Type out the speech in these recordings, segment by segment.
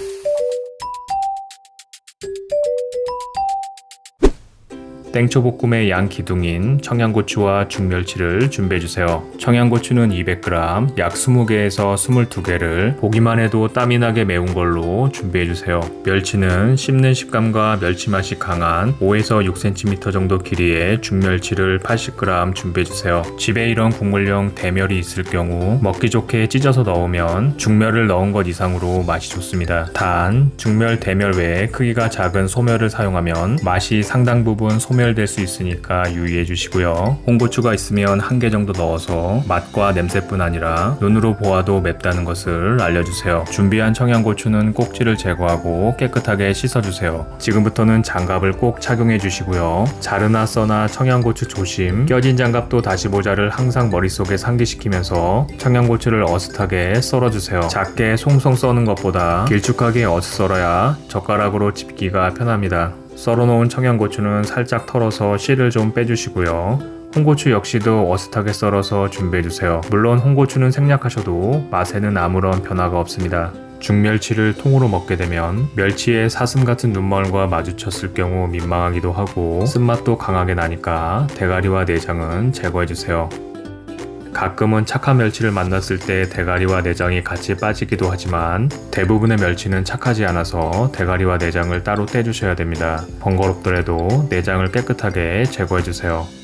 you 땡초볶음의 양 기둥인 청양고추와 중멸치를 준비해주세요. 청양고추는 200g, 약 20개에서 22개를 보기만 해도 땀이 나게 매운 걸로 준비해주세요. 멸치는 씹는 식감과 멸치 맛이 강한 5에서 6cm 정도 길이의 중멸치를 80g 준비해주세요. 집에 이런 국물용 대멸이 있을 경우 먹기 좋게 찢어서 넣으면 중멸을 넣은 것 이상으로 맛이 좋습니다. 단, 중멸 대멸 외에 크기가 작은 소멸을 사용하면 맛이 상당 부분 소멸 될 수 있으니까 유의해 주시고요. 홍고추가 있으면 한 개 정도 넣어서 맛과 냄새뿐 아니라 눈으로 보아도 맵다는 것을 알려주세요. 준비한 청양고추는 꼭지를 제거하고 깨끗하게 씻어주세요. 지금부터는 장갑을 꼭 착용해 주시고요. 자르나 써나 청양고추 조심. 껴진 장갑도 다시 모자를 항상 머릿속에 상기시키면서 청양고추를 어슷하게 썰어주세요. 작게 송송 써는 것보다 길쭉하게 어슷 썰어야 젓가락으로 집기가 편합니다. 썰어놓은 청양고추는 살짝 털어서 씨를 좀 빼주시고요. 홍고추 역시도 어슷하게 썰어서 준비해주세요. 물론 홍고추는 생략하셔도 맛에는 아무런 변화가 없습니다. 중멸치를 통으로 먹게 되면 멸치의 사슴 같은 눈망울과 마주쳤을 경우 민망하기도 하고 쓴맛도 강하게 나니까 대가리와 내장은 제거해주세요. 가끔은 착한 멸치를 만났을 때 대가리와 내장이 같이 빠지기도 하지만 대부분의 멸치는 착하지 않아서 대가리와 내장을 따로 떼주셔야 됩니다. 번거롭더라도 내장을 깨끗하게 제거해주세요.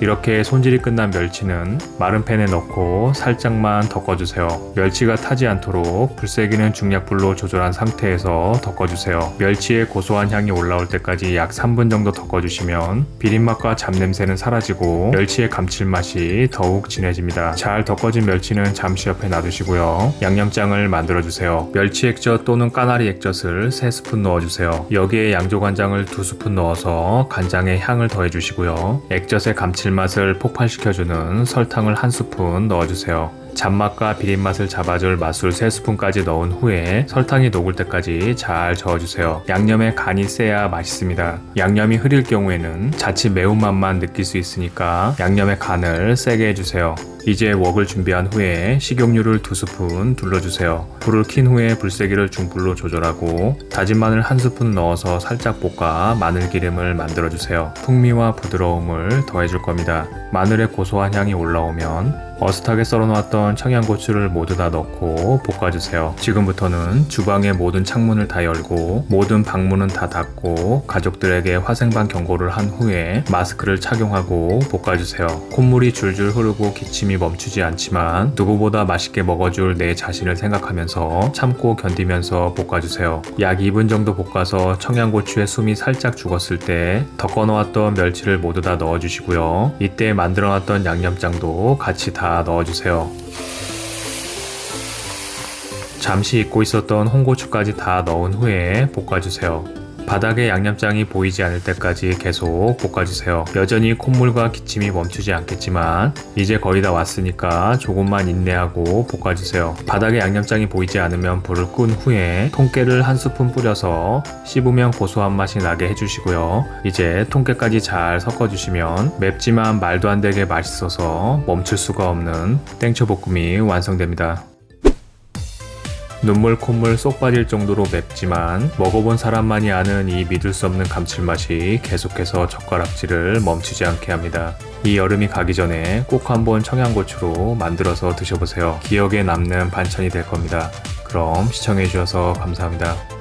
이렇게 손질이 끝난 멸치는 마른 팬에 넣고 살짝만 덮어주세요. 멸치가 타지 않도록 불세기는 중약불로 조절한 상태에서 덮어주세요. 멸치의 고소한 향이 올라올 때까지 약 3분 정도 덮어주시면 비린맛과 잡냄새는 사라지고 멸치의 감칠맛이 더욱 진해집니다. 잘 덮어진 멸치는 잠시 옆에 놔두시고요. 양념장을 만들어주세요. 멸치 액젓 또는 까나리 액젓을 3스푼 넣어주세요. 여기에 양조간장을 2스푼 넣어서 간장에 향을 더해주시고요. 액젓의 감칠 맛을 폭발시켜주는 설탕을 한 스푼 넣어주세요. 잔맛과 비린맛을 잡아줄 맛술 3스푼까지 넣은 후에 설탕이 녹을 때까지 잘 저어주세요. 양념에 간이 세야 맛있습니다. 양념이 흐릴 경우에는 자칫 매운맛만 느낄 수 있으니까 양념의 간을 세게 해주세요. 이제 웍을 준비한 후에 식용유를 2스푼 둘러주세요. 불을 킨 후에 불세기를 중불로 조절하고 다진 마늘 한 스푼 넣어서 살짝 볶아 마늘 기름을 만들어주세요. 풍미와 부드러움을 더해줄 겁니다. 마늘의 고소한 향이 올라오면 어슷하게 썰어놓았던 청양고추를 모두 다 넣고 볶아주세요. 지금부터는 주방의 모든 창문을 다 열고 모든 방문은 다 닫고 가족들에게 화생방 경고를 한 후에 마스크를 착용하고 볶아주세요. 콧물이 줄줄 흐르고 기침이 멈추지 않지만 누구보다 맛있게 먹어줄 내 자신을 생각하면서 참고 견디면서 볶아주세요. 약 2분 정도 볶아서 청양고추의 숨이 살짝 죽었을 때 덮어놓았던 멸치를 모두 다 넣어주시고요. 이때 만들어놨던 양념장도 같이 다 넣어주세요. 잠시 잊고 있었던 홍고추까지 다 넣은 후에 볶아주세요. 바닥에 양념장이 보이지 않을 때까지 계속 볶아주세요. 여전히 콧물과 기침이 멈추지 않겠지만 이제 거의 다 왔으니까 조금만 인내하고 볶아주세요. 바닥에 양념장이 보이지 않으면 불을 끈 후에 통깨를 한 스푼 뿌려서 씹으면 고소한 맛이 나게 해주시고요. 이제 통깨까지 잘 섞어주시면 맵지만 말도 안 되게 맛있어서 멈출 수가 없는 땡초볶음이 완성됩니다. 눈물 콧물 쏙 빠질 정도로 맵지만 먹어본 사람만이 아는 이 믿을 수 없는 감칠맛이 계속해서 젓가락질을 멈추지 않게 합니다. 이 여름이 가기 전에 꼭 한번 청양고추로 만들어서 드셔보세요. 기억에 남는 반찬이 될 겁니다. 그럼 시청해주셔서 감사합니다.